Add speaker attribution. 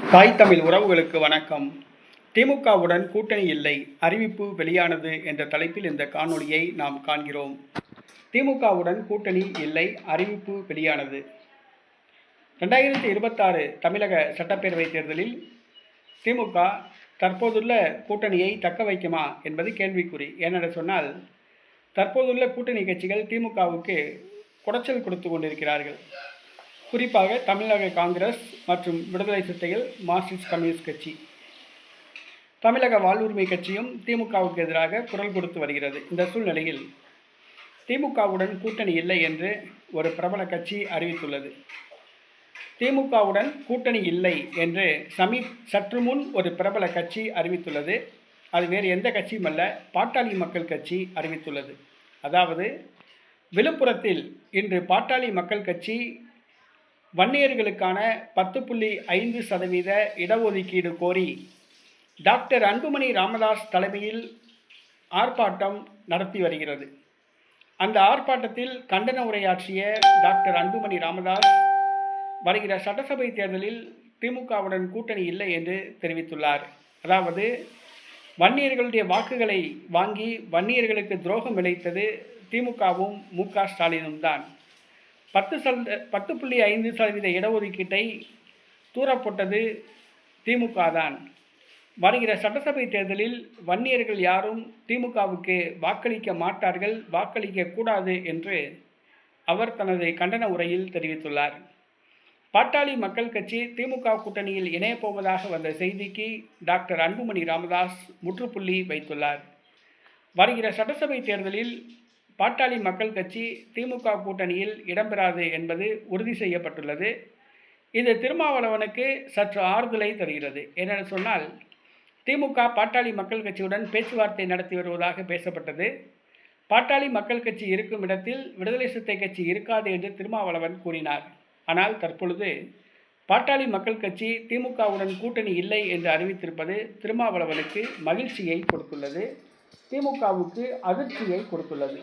Speaker 1: தாய் தமிழ் உறவுகளுக்கு வணக்கம். திமுகவுடன் கூட்டணி இல்லை அறிவிப்பு வெளியானது என்ற தலைப்பில் இந்த காணொளியை நாம் காண்கிறோம். திமுகவுடன் கூட்டணி இல்லை அறிவிப்பு வெளியானது. ரெண்டாயிரத்தி இருபத்தாறு தமிழக சட்டப்பேரவைத் தேர்தலில் திமுக தற்போதுள்ள கூட்டணியை தக்க வைக்குமா என்பது கேள்விக்குறி. ஏனென்று சொன்னால் தற்போதுள்ள கூட்டணி கட்சிகள் திமுகவுக்கு குடைச்சல் கொடுத்து கொண்டிருக்கிறார்கள். குறிப்பாக தமிழக காங்கிரஸ் மற்றும் விடுதலை சிறுத்தைகள் மார்க்சிஸ்ட் கம்யூனிஸ்ட் கட்சி. தமிழக வாழ்வுரிமை கட்சியும் திமுகவுக்கு எதிராக குரல் கொடுத்து வருகிறது. இந்த சூழ்நிலையில் திமுகவுடன் கூட்டணி இல்லை என்று ஒரு பிரபல கட்சி அறிவித்துள்ளது. திமுகவுடன் கூட்டணி இல்லை என்று சமீ சற்று முன் ஒரு பிரபல கட்சி அறிவித்துள்ளது. அது வேறு எந்த கட்சியும் அல்ல பாட்டாளி மக்கள் கட்சி அறிவித்துள்ளது. அதாவது விழுப்புரத்தில் இன்று பாட்டாளி மக்கள் கட்சி வன்னியர்களுக்கான பத்து புள்ளி ஐந்து சதவீத இடஒதுக்கீடு கோரி டாக்டர் அன்புமணி ராமதாஸ் தலைமையில் ஆர்ப்பாட்டம் நடத்தி வருகிறது. அந்த ஆர்ப்பாட்டத்தில் கண்டன உரையாற்றிய டாக்டர் அன்புமணி ராமதாஸ் வருகிற சட்டசபை தேர்தலில் திமுகவுடன் கூட்டணி இல்லை என்று தெரிவித்துள்ளார். அதாவது வன்னியர்களுடைய வாக்குகளை வாங்கி வன்னியர்களுக்கு துரோகம் இழைத்தது திமுகவும் மு க ஸ்டாலினும் தான் பத்து சந்த பத்து புள்ளி ஐந்து சதவீத இடஒதுக்கீட்டை தூரப்பட்டது திமுக தான் வருகிற சட்டசபை தேர்தலில் வன்னியர்கள் யாரும் திமுகவுக்கு வாக்களிக்க மாட்டார்கள் வாக்களிக்க கூடாது என்று அவர் தனது கண்டன உரையில் தெரிவித்துள்ளார். பாட்டாளி மக்கள் கட்சி திமுக கூட்டணியில் இணையப்போவதாக வந்த செய்திக்கு டாக்டர் அன்புமணி ராமதாஸ் முற்றுப்புள்ளி வைத்துள்ளார். வருகிற சட்டசபை தேர்தலில் பாட்டாளி மக்கள் கட்சி திமுக கூட்டணியில் இடம்பெறாது என்பது உறுதி செய்யப்பட்டுள்ளது. இது திருமாவளவனுக்கு சற்று ஆறுதலை தருகிறது. என்னென்னு சொன்னால் திமுக பாட்டாளி மக்கள் கட்சியுடன் பேச்சுவார்த்தை நடத்தி வருவதாக பேசப்பட்டது. பாட்டாளி மக்கள் கட்சி இருக்கும் இடத்தில் விடுதலை சிறுத்தை கட்சி இருக்காது என்று திருமாவளவன் கூறினார். ஆனால் தற்பொழுது பாட்டாளி மக்கள் கட்சி திமுகவுடன் கூட்டணி இல்லை என்று அறிவித்திருப்பது திருமாவளவனுக்கு மகிழ்ச்சியை கொடுத்துள்ளது. திமுகவுக்கு அதிர்ச்சியை கொடுத்துள்ளது.